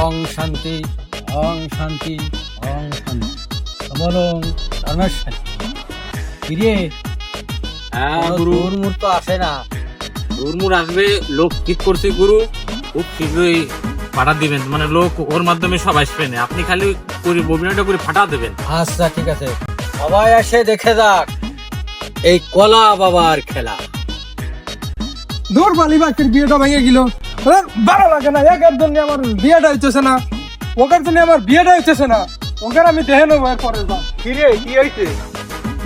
অং শান্তি অং শান্তি অং শান্তি। বরং ধর্মের শান্তি। কিরে হ্যাঁ গুরু। দুর্মূর্ত তো আসে না। হুড়মুড় আসবে লোক ঠিক করছে গুরু। খুব শীঘ্রই পাঠা দিবেন। মানে লোক ওর মাধ্যমে সব আসবে না। আপনি খালি করে ববিনাটা করে ফাটা দেবেন। আচ্ছা ঠিক আছে। সবাই এসে দেখে যাক। এই কলা বাবার খেলা। দূর বালি বাচ্চার বিয়েটা ভেঙে গেল। ভালো লাগে না একের জন্য আমার বিয়েটা হইতেছে না ওকের জন্য আমার বিয়েটা হইতেছে না ওকে আমি দেখে নেব এরপরে কিরে কি হইছে?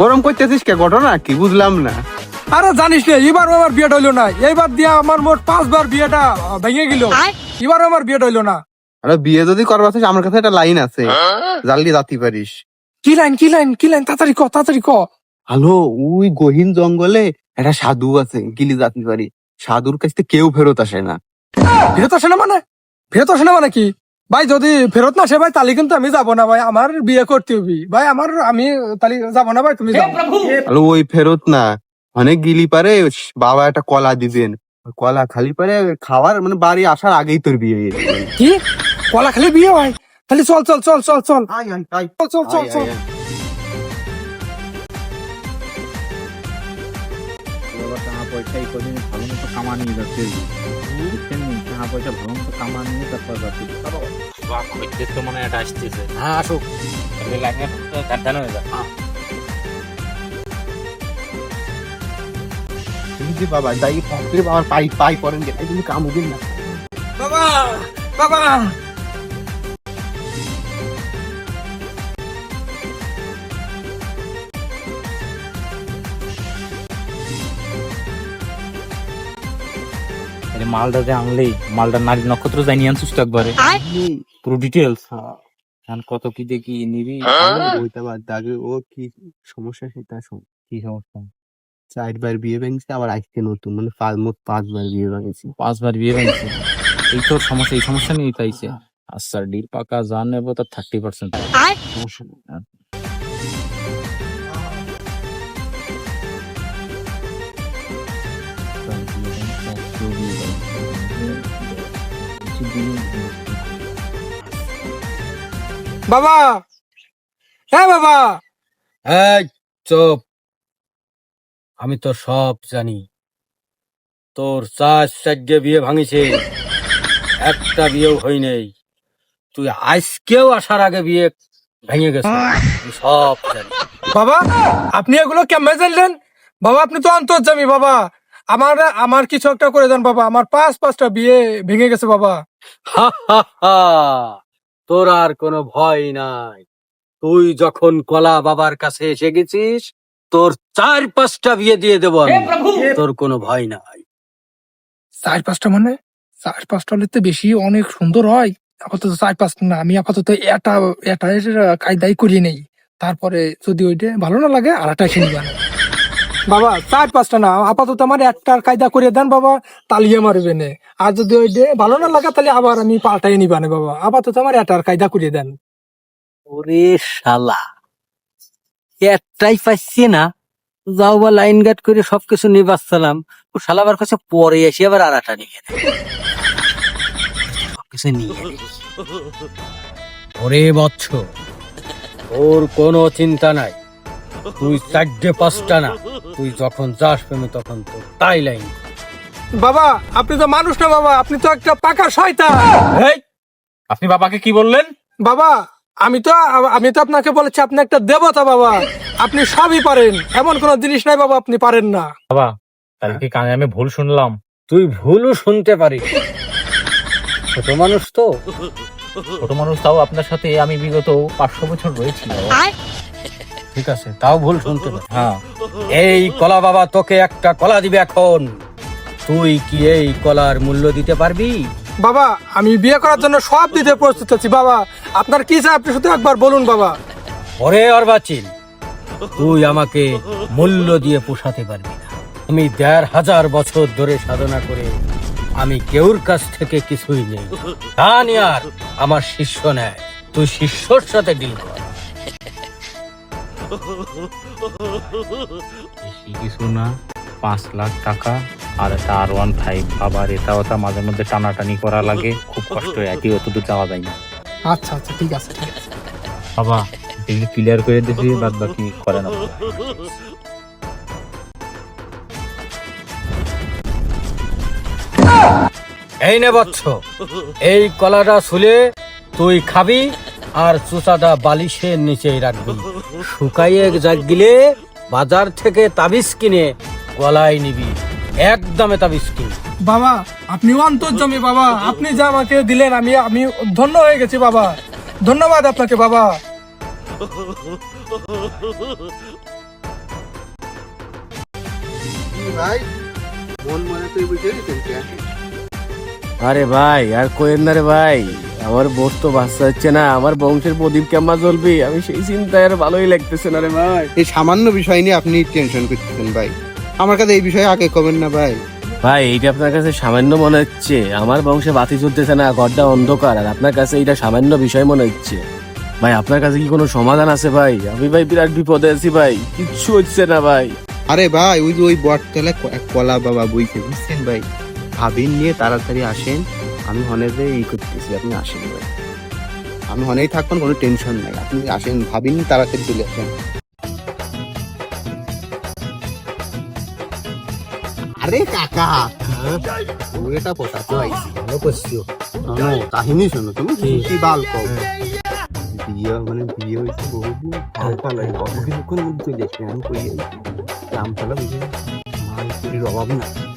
গরম করতেছিস কে? ঘটনা কি? বুঝলাম না। আরে জানিস না এবার আমার বিয়েটা হইল না এইবার দিয়া আমার মোট পাঁচবার বিয়েটা ভেঙে গেল। এবার আমার বিয়েটা হইল না। আরে বিয়ে যদি করবা চাস, আমার কাছে একটা লাইন আছে। জানলি জাতি পারিস। কি লাইন কি লাইন কি লাইন তাড়াতাড়ি ক তাড়াতাড়ি ক। হ্যালো ওই গহীন জঙ্গলে একটা সাধু আছে গিলি জাতি পারি। সাধুর কাছ থেকে কেউ ফেরত আসে না। ফেরত আসে না মানে? ফেরত আসে না মানে কি? ভাই যদি ফেরত না আসে ভাই তাহলে কিন্তু আমি যাব না ভাই। আমার বিয়ে করতে হবি। ভাই আমার আমি তাহলে যাব না ভাই তুমি যাও। ওই ফেরত না। অনেক গিলি পারে বাবা একটা কলা দিবেন। কলা খালি পারে খাওয়ার মানে বাড়ি আসার আগেই তোর বিয়ে হয়ে কি? কলা খালি বিয়ে হয়? তাহলে চল চল চল চল চল। আয়, আয়, আয়। চল চল চল চল। পয়সা এই কদিন ভালো মতো কামা নিয়ে যাচ্ছে। বুঝছেন? টাকা পয়সা ভালো মতো কামা নিয়ে তারপর যাচ্ছে। বাহ হইতে তো মনে এটা আসতেছে। হ্যাঁ আসুক। তাহলে হয়ে। বাবা যাই ফক্রে পাই পাই পড়েন গে তুমি কামুদিন না। বাবা বাবা! এই মালটা যে আনলেই মালটা নারী নক্ষত্র যাই নিয়ে আনছিস তো একবারে। পুরো ডিটেলস এখন কত কি দেখি নিবি। ওইটা বাদ আগে ও কি সমস্যা সেটা শোন কি সমস্যা? চারবার বিয়ে ভেঙেছে আবার আজকে নতুন মানে পাঁচ মোট পাঁচবার বিয়ে ভেঙেছে। পাঁচবার বিয়ে হয়েছে এই তোর সমস্যা এই সমস্যা নিয়ে তাইছে। আচ্ছা ডিল পাকা যা নেব তার থার্টি পার্সেন্ট সমস্যা বাবা! হ্যাঁ বাবা! এই চুপ। আমি তো সব জানি। তোর চার চারটে বিয়ে ভাঙিছে। একটা বিয়েও হয় নেই। তুই আজকেও আসার আগে বিয়ে ভেঙে গেছে। সব জানি। বাবা আপনি এগুলো কেমন জানলেন? বাবা আপনি তো অন্তর্জামী বাবা। আমার আমার কিছু একটা করে দেন বাবা। আমার পাঁচ পাঁচটা বিয়ে ভেঙে গেছে বাবা। হা, হা, হা। তোর আর কোনো ভয় নাই। তুই যখন কলা বাবার কাছে এসে গেছিস তোর চার পাঁচটা বিয়ে দিয়ে দেবো। তোর কোনো ভয় নাই। চার পাঁচটা মানে? চার পাঁচটা হলে তো বেশি অনেক সুন্দর হয়। আপাতত চার পাঁচটা না আমি আপাতত এটা এটা কায়দাই করি নেই। তারপরে যদি ওইটা ভালো না লাগে আর একটা এসে নিবান বাবা চার পাঁচটা না আপাতত আমার একটার কায়দা করে দেন বাবা তালিয়ে মারবে নে আর যদি ওই ভালো না লাগে তাহলে আবার আমি পাল্টাই নিবা নিবানে বাবা। আপাতত আমার একটার কায়দা করে দেন। ওরে শালা একটাই পাচ্ছি না। যাও বা লাইন গার্ড করে সবকিছু নিয়ে বাঁচছিলাম ও শালা আবার কাছে পরে এসে আবার আর একটা নিয়ে সবকিছু নিয়ে ওরে বৎস ওর কোনো চিন্তা নাই। তুই চারটে পাঁচটা না। তুই যখন যাস প্রেমে তখন তো তাই লাইন বাবা আপনি তো মানুষ না বাবা আপনি তো একটা পাকা শয়তান। এই আপনি বাবাকে কি বললেন? বাবা আমি তো আমি তো আপনাকে বলেছি আপনি একটা দেবতা বাবা। আপনি সবই পারেন এমন কোন জিনিস নাই বাবা আপনি পারেন না। বাবা তাহলে কি কানে আমি ভুল শুনলাম? তুই ভুলও শুনতে পারিস। ছোট মানুষ তো। ছোট মানুষ তাও আপনার সাথে আমি বিগত পাঁচশো বছর রয়েছি বাবা। ঠিক আছে তাও ভুল শুনতে পারিস হ্যাঁ। এই কলা বাবা তোকে একটা কলা দিবে এখন। তুই কি এই কলার মূল্য দিতে পারবি? বাবা আমি বিয়ে করার জন্য সব দিতে প্রস্তুত আছি বাবা। আপনার কি চাই আপনি শুধু একবার বলুন বাবা। ওরে অর্বাচীন তুই আমাকে মূল্য দিয়ে পোষাতে পারবি না। আমি দেড় হাজার বছর ধরে সাধনা করে আমি কেউর কাছ থেকে কিছুই নেই। তা নিয়ে আর আমার শিষ্য নেয়। তুই শিষ্যর সাথে ডিল কর। বেশি কিছু না পাঁচ লাখ টাকা আর একটা আর ওয়ান ফাইভ। আবার এটা ওটা মাঝে মধ্যে টানাটানি করা লাগে খুব কষ্ট হয় এটি অত দূর যাওয়া যায় না। আচ্ছা আচ্ছা ঠিক আছে ঠিক আছে। বাবা এগুলি ক্লিয়ার করে দিয়েছি বাদ বাকি করে না। এই নে বচ্ছ এই কলাটা শুলে তুই খাবি আর চুচাটা বালিশের নিচেই রাখবি। শুকাইয়ে যাক গিলে বাজার থেকে তাবিজ কিনে গলায় নিবি। একদমে তাবিজ কিনবি বাবা আপনি অন্তর্জমি বাবা। আপনি যা আমাকে দিলেন আমি আমি ধন্য হয়ে গেছি বাবা। ধন্যবাদ আপনাকে বাবা। ভাই মন মনে তুই বুঝে আরে ভাই আর কোয়েন না রে ভাই। আমার বোর তো বাচ্চা হচ্ছে না আমার বংশের প্রদীপ কেমন জ্বলবে? আমি সেই চিন্তায় আর ভালোই লাগতেছে না রে ভাই। এই সামান্য বিষয় নিয়ে আপনি টেনশন করতেছেন ভাই। আমার কাছে এই বিষয়ে আগে কবেন না ভাই। ভাই এইটা আপনার কাছে সামান্য মনে হচ্ছে। আমার বংশে বাতি চলতেছে না ঘরটা অন্ধকার আর আপনার কাছে এইটা সামান্য বিষয় মনে হচ্ছে। ভাই আপনার কাছে কি কোনো সমাধান আছে ভাই? আমি ভাই বিরাট বিপদে আছি ভাই কিচ্ছু হচ্ছে না ভাই। আরে ভাই ওই যে ওই বটতলায় কলা বাবা বইছে বুঝছেন ভাই? ভাবিন নিয়ে তাড়াতাড়ি আসেন আমি হনেতে ই করতেছি আপনি আসেন ভাই আমি হনেই থাকবেন কোনো টেনশন নাই। আপনি আসেন ভাবিন তাড়াতাড়ি চলে আসেন। আরে কাকা ওটা পোতা তো আইছি। ভালো শোনো কাহিনী শোনো তুমি কি? বাল কও? বিয়ে মানে বিয়ে হয়েছে বহুদিন হালকা লাগে অত কিছুক্ষণ মধ্যে দেখবে আমি কই আমতলা বুঝে মাল চুরির অভাব না। হ্যাঁ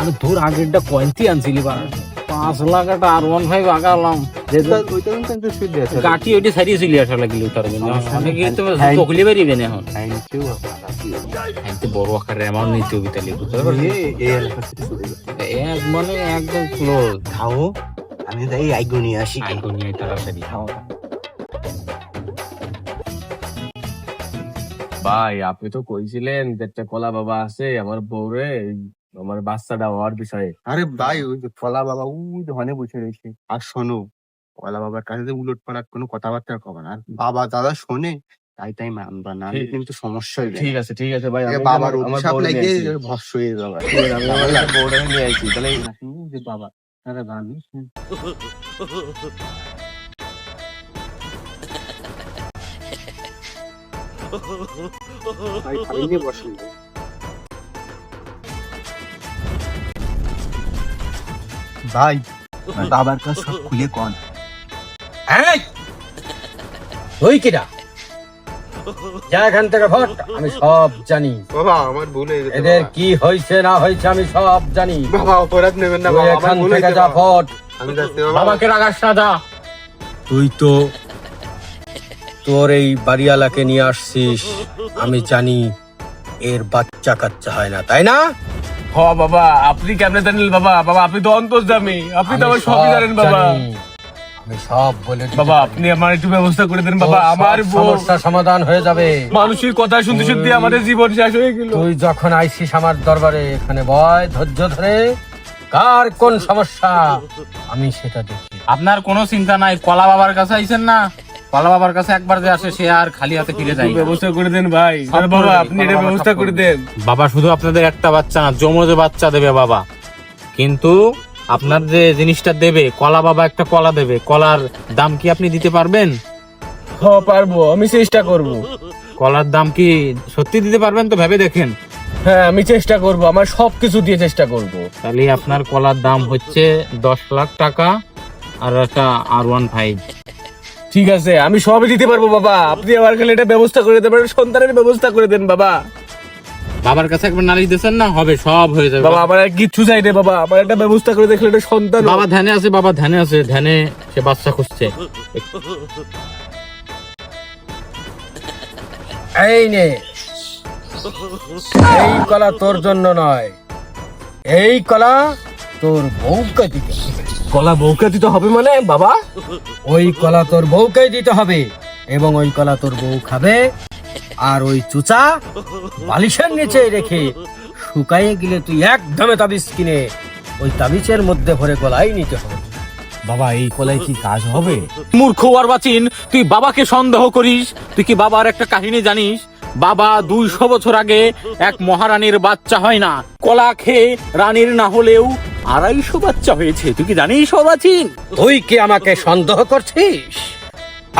আমি তোর আগেরটা কয়েন্টি আনছিলি বা? পাঁচ লাখ একটা আর ওয়ান ফাইভ আগালাম। ওইটা ওইটা সারিয়ে চলে আসা লাগিল তার জন্য অনেকে তো হ্যাঁ। চকলি বেরিয়ে না এখন। বড় আকারের অ্যামাউন্ট নিতে হবে তাহলে বুঝতে এক মানে একদম ক্লোজ খাও আমি তাই আইগো নিয়ে আসি। আইগো নিয়ে তাড়াতাড়ি। ভাই আপনি তো কইছিলেন যে একটা কলা বাবা আছে আমার বউরে আমার বাচ্চাটা হওয়ার বিষয়ে। আরে ভাই ওই যে কলা বাবা ওই হনে বসে রয়েছে। আর শোনো কলা বাবার কাছে যে উলট পালাট কোনো কথাবার্তা কবে না। আর বাবা দাদা শোনে তাই তাই মানবা না কিন্তু সমস্যা হয়ে ঠিক আছে ঠিক আছে ভাই আমি বাবার অভিশাপ লেগে ভস্য হয়ে যাবে। আমি আমার বউরে নিয়ে আইছি তাহলে যে বাবা আরে গানি ভাই ভাই বাবার কাছে সব খুলে কন। এই! কিরা? যা এখান থেকে ভট আমি সব জানি। বাবা আমার ভুল হয়ে গেছে এদের কি হয়েছে না হয়েছে আমি সব জানি। বাবা অপরাধ নেবেন না বাবা আমার ভুল থেকে হয়েছে যা বাবা। আমি যাচ্ছি বাবা। বাবাকে রাগাস না যা। তুই তো তোর এই বাড়িওয়ালাকে নিয়ে আসছিস আমি জানি এর বাচ্চা কাচ্চা হয় না তাই না? হ বাবা আপনি কেমনে জানেন বাবা? বাবা আপনি তো অন্তর্জামী। আপনি তো আমি আমার সবই জানেন বাবা। আমি সব বলে বাবা আপনি আমার একটু ব্যবস্থা করে দেন বাবা। আমার সমস্যার সমাধান হয়ে যাবে। মানুষের কথা শুনতে শুনতে আমাদের জীবন শেষ হয়ে গেল। তুই যখন আইসিস আমার দরবারে এখানে বয় ধৈর্য ধরে কার কোন সমস্যা আমি সেটা দেখি। আপনার কোনো চিন্তা নাই কলা বাবার কাছে আইছেন না? কলা বাবার কাছে একবার যে আসে সে আর খালি হাতে ফিরে যায় ব্যবস্থা করে দেন ভাই। বাবা আপনি বাবা এটা ব্যবস্থা করে দেন। বাবা শুধু আপনাদের একটা বাচ্চা না যমজ বাচ্চা দেবে বাবা। কিন্তু আপনার যে জিনিসটা দেবে কলা বাবা একটা কলা দেবে। কলার দাম কি আপনি দিতে পারবেন? হ পারব। আমি চেষ্টা করব। কলার দাম কি সত্যি দিতে পারবেন তো ভেবে দেখেন? হ্যাঁ আমি চেষ্টা করব। আমার সবকিছু দিয়ে চেষ্টা করব। তাহলে আপনার কলার দাম হচ্ছে দশ লাখ টাকা আর একটা আর ওয়ান ফাইভ ঠিক আছে আমি সবই দিতে পারব বাবা। আপনি আমার খালি এটা ব্যবস্থা করে আমার সন্তানের ব্যবস্থা করে দেন বাবা। বাবার কাছে একবার নালিশ দিয়েছেন না? হবে সব হয়ে যাবে। বাবা আমার আর কিচ্ছু চাই রে বাবা। আমার একটা ব্যবস্থা করে দেখলে এটা সন্তান। বাবা ধ্যানে আছে বাবা ধ্যানে আছে ধ্যানে সে বাচ্চা খুঁজছে। এই নে। এই কলা তোর জন্য নয়। এই কলা তোর বউকে দিতে কলা বউকে দিতে হবে মানে বাবা? ওই কলা তোর বউকে দিতে হবে এবং ওই কলা তোর বউ খাবে আর ওই চুচা বালিশের নিচে রেখে শুকাইয়ে গেলে তুই একদমে তাবিজ কিনে ওই তাবিজের মধ্যে ভরে কলাই নিতে হবে। বাবা এই কলাই কি কাজ হবে? মূর্খ আর বাচিন তুই বাবাকে সন্দেহ করিস? তুই কি বাবার একটা কাহিনী জানিস? বাবা দুইশো বছর আগে এক মহারানীর বাচ্চা হয় না। কলা খেয়ে রানীর না হলেও আড়াইশো বাচ্চা হয়েছে তুই কি জানিস সবাচিন তুই কি আমাকে সন্দেহ করছিস?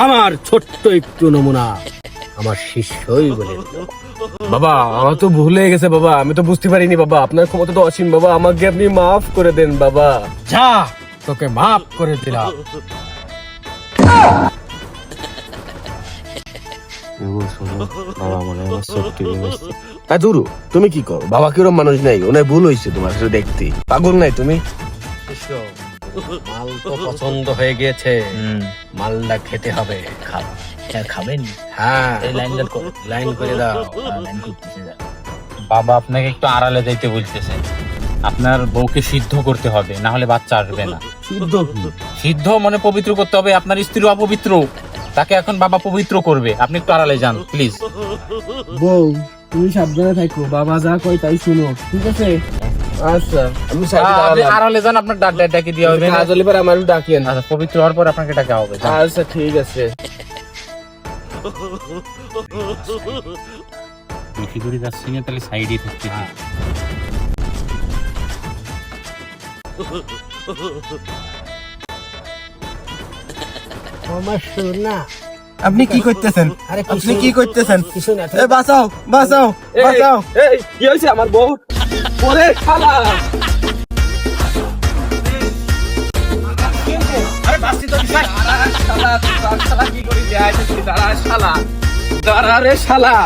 আমার ছোট্ট একটু নমুনা আমার শিষ্যই বলে বাবা আমার তো ভুল হয়ে গেছে বাবা আমি তো বুঝতে পারিনি বাবা। আপনার ক্ষমতা তো অসীম বাবা আমাকে আপনি মাফ করে দেন বাবা। যা তোকে মাফ করে দিলাম। হ্যাঁ দুরু তুমি কি করো বাবা কিরম মানুষ নাই ওনার ভুল হয়েছে তোমার সাথে দেখতে। পাগল নাই তুমি? মাল তো পছন্দ হয়ে গিয়েছে। মালটা খেতে হবে। খাবেন? হ্যাঁ। এই লাইন করে দাও। বাবা আপনাকে একটু আড়ালে যাইতে বলতেছে। আপনার বউকে সিদ্ধ করতে হবে না হলে বাচ্চা আসবে না। শুদ্ধ কি? সিদ্ধ মনে পবিত্র করতে হবে আপনার স্ত্রী অপবিত্র। তাকে এখন বাবা পবিত্র করবে। আপনি একটু আড়ালে যান প্লিজ। বউ তুমি সাবধানে থাকো বাবা যা কয় তাই শুনো ঠিক আছে? আচ্ছা আমি সাইডে দাঁড়ালাম। যান আপনার ডাক ডাক ডাকি দেওয়া হবে কাজ হলে পরে আমার ডাকিয়েন আচ্ছা পবিত্র হওয়ার পর আপনাকে ডাকা হবে আচ্ছা ঠিক আছে। বেশি দূরে যাচ্ছি না তাহলে সাইডে থাকতে আমার সোনা আপনি কি করতেছেন? আপনি কি করতেছেন? এ বাঁচাও বাঁচাও বাঁচাও। এই কি হয়েছে আমার বউ? ওরে শালা! আরে বাসি তো বিষয় শালা শালা কি করি? যায় শালা শালা দাঁড়া রে শালা।